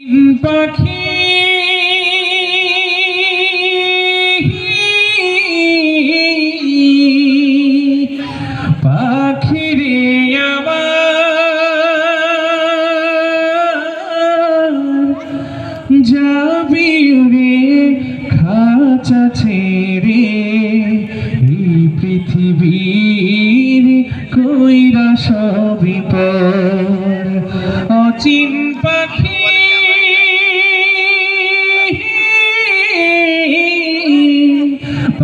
পাখি পাখি রে আমার যাবি রে পৃথিবীর কইরা সবই পর অচিন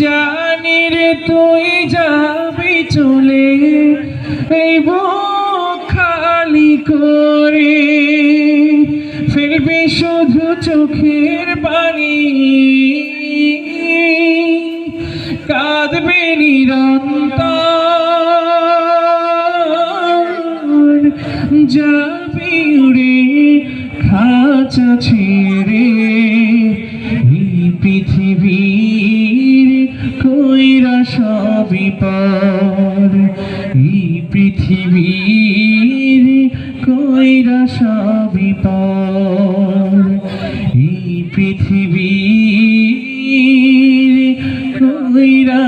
জানি রে তুই যাবি চলে, এই খালি করে। ফিরবি শুধু চোখের পানি, কাঁদবে নিরন্তর। যাবি উড়ে খাঁচা ছেড়ে। কইরা সবই পর। এই পৃথিবীর কইরা সবই পর। এই পৃথিবীর কইরা